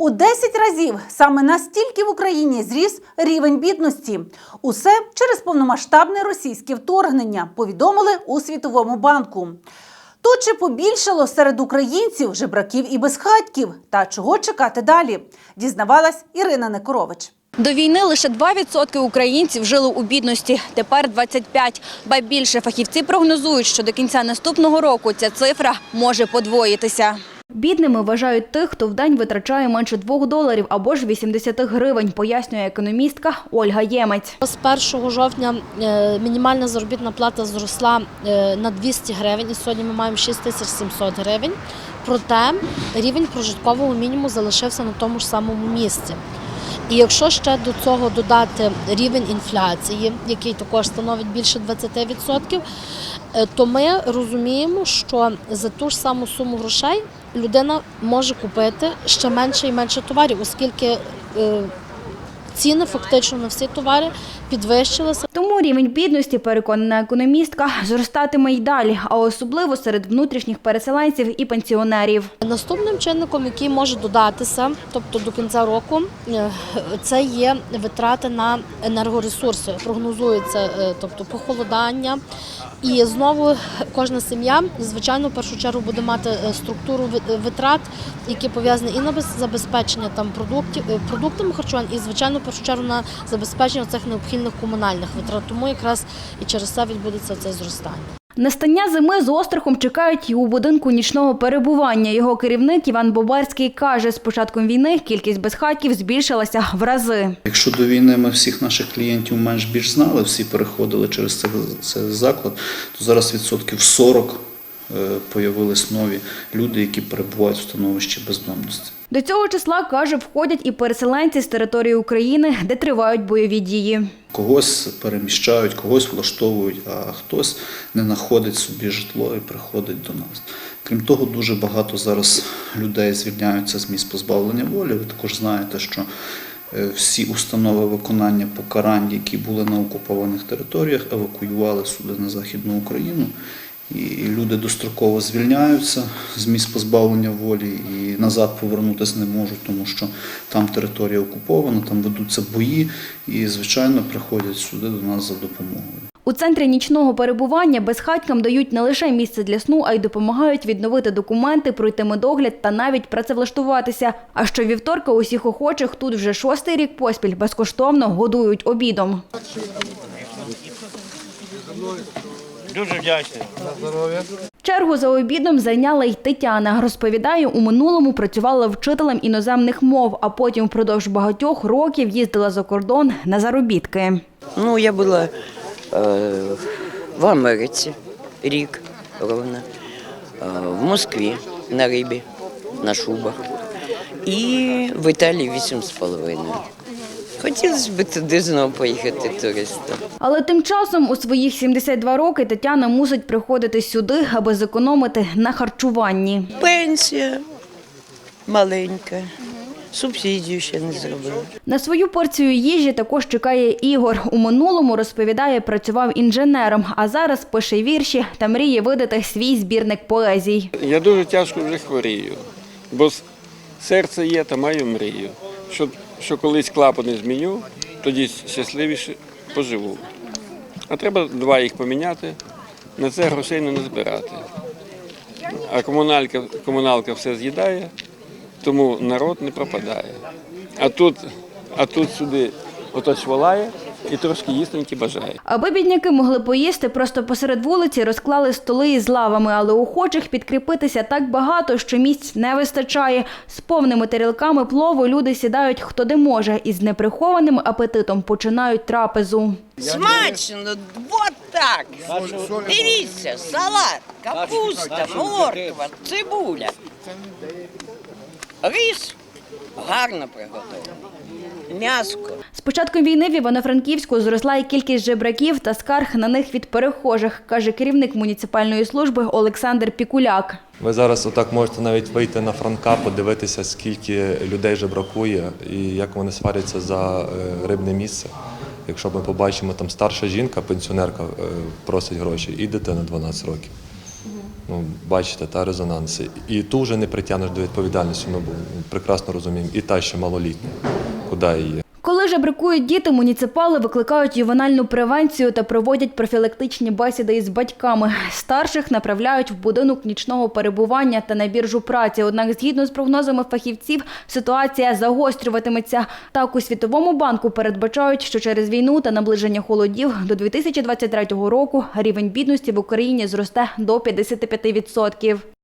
У 10 разів саме настільки в Україні зріс рівень бідності. Усе через повномасштабне російське вторгнення, повідомили у Світовому банку. То чи побільшало серед українців жебраків і безхатьків? Та чого чекати далі? Дізнавалась Ірина Некорович. До війни лише 2% українців жили у бідності, тепер 25%. Ба більше фахівці прогнозують, що до кінця наступного року ця цифра може подвоїтися. Бідними вважають тих, хто в день витрачає менше 2 доларів або ж 80 гривень, пояснює економістка Ольга Ємець. З 1 жовтня е, мінімальна заробітна плата зросла е, на 200 гривень, і сьогодні ми маємо 6700 гривень. Проте рівень прожиткового мінімуму залишився на тому ж самому місці. І якщо ще до цього додати рівень інфляції, який також становить більше 20%, е, то ми розуміємо, що за ту ж саму суму грошей людина може купити ще менше і менше товарів, оскільки е, ціни фактично на всі товари підвищилися. Тому рівень бідності, переконана економістка, зростатиме й далі, а особливо серед внутрішніх переселенців і пенсіонерів. Наступним чинником, який може додатися, тобто до кінця року, е, це є витрати на енергоресурси. Прогнозується, е, тобто похолодання. І знову кожна сім'я, звичайно, в першу чергу буде мати е, структуру ви- витрат, які пов'язані і на без- забезпечення там продуктів продуктами харчування, і звичайно, першу чергу на забезпечення цих необхідних комунальних витрат. Тому якраз і через це відбудеться це зростання. Настання зими з острахом чекають і у будинку нічного перебування. Його керівник Іван Бобарський каже, з початком війни кількість безхатьків збільшилася в рази. Якщо до війни ми всіх наших клієнтів менш більш знали, всі переходили через цей, заклад, то зараз відсотків 40 е, появились нові люди, які перебувають в становищі бездомності. До цього числа, каже, входять і переселенці з території України, де тривають бойові дії. Когось переміщають, когось влаштовують, а хтось не знаходить собі житло і приходить до нас. Крім того, дуже багато зараз людей звільняються з місць позбавлення волі. Ви також знаєте, що е, всі установи виконання покарань, які були на окупованих територіях, евакуювали сюди на Західну Україну. І люди достроково звільняються з місць позбавлення волі і назад повернутися не можуть, тому що там територія окупована, там ведуться бої, і звичайно приходять сюди до нас за допомогою. У центрі нічного перебування безхатькам дають не лише місце для сну, а й допомагають відновити документи, пройти медогляд та навіть працевлаштуватися. А щовівторка усіх охочих тут вже шостий рік поспіль безкоштовно годують обідом. Дуже вдячний. Чергу за обідом зайняла й Тетяна. Розповідає, у минулому працювала вчителем іноземних мов, а потім впродовж багатьох років їздила за кордон на заробітки. Ну, я була е, в Америці рік ровно, е, в Москві на рибі, на шубах. І в Італії вісім з половиною. Хотілося б туди знову поїхати туристом. Але тим часом у своїх 72 роки Тетяна мусить приходити сюди, аби зекономити на харчуванні. Пенсія маленька, субсидію ще не зробила. На свою порцію їжі також чекає Ігор. У минулому розповідає, працював інженером, а зараз пише вірші та мріє видати свій збірник поезій. Я дуже тяжко вже хворію, бо серце є та маю мрію. Що, що колись клапани зміню, тоді щасливіше поживу. А треба два їх поміняти, на це грошей не збирати. А комуналька, комуналка все з'їдає, тому народ не пропадає. А тут, а тут сюди отось волає і трошки їстеньки бажає. Аби бідняки могли поїсти, просто посеред вулиці розклали столи із лавами, але охочих підкріпитися так багато, що місць не вистачає. З повними тарілками плову люди сідають хто де може і з неприхованим апетитом починають трапезу. Смачно, от так. Дивіться, салат, капуста, морква, цибуля. Рис гарно приготовлений. М'яско. З початком війни в Івано-Франківську зросла і кількість жебраків та скарг на них від перехожих, каже керівник муніципальної служби Олександр Пікуляк. Ви зараз отак можете навіть вийти на Франка, подивитися, скільки людей же бракує і як вони сваряться за е, рибне місце. Якщо ми побачимо там старша жінка, пенсіонерка е, просить гроші, і дитина 12 років. Ну, бачите, та резонанси. І ту вже не притягнеш до відповідальності, Ми бо прекрасно розуміємо, і та ще малолітня, куди її. Жебракують діти, муніципали викликають ювенальну превенцію та проводять профілактичні бесіди із батьками. Старших направляють в будинок нічного перебування та на біржу праці. Однак, згідно з прогнозами фахівців, ситуація загострюватиметься. Так у Світовому банку передбачають, що через війну та наближення холодів до 2023 року рівень бідності в Україні зросте до 55%.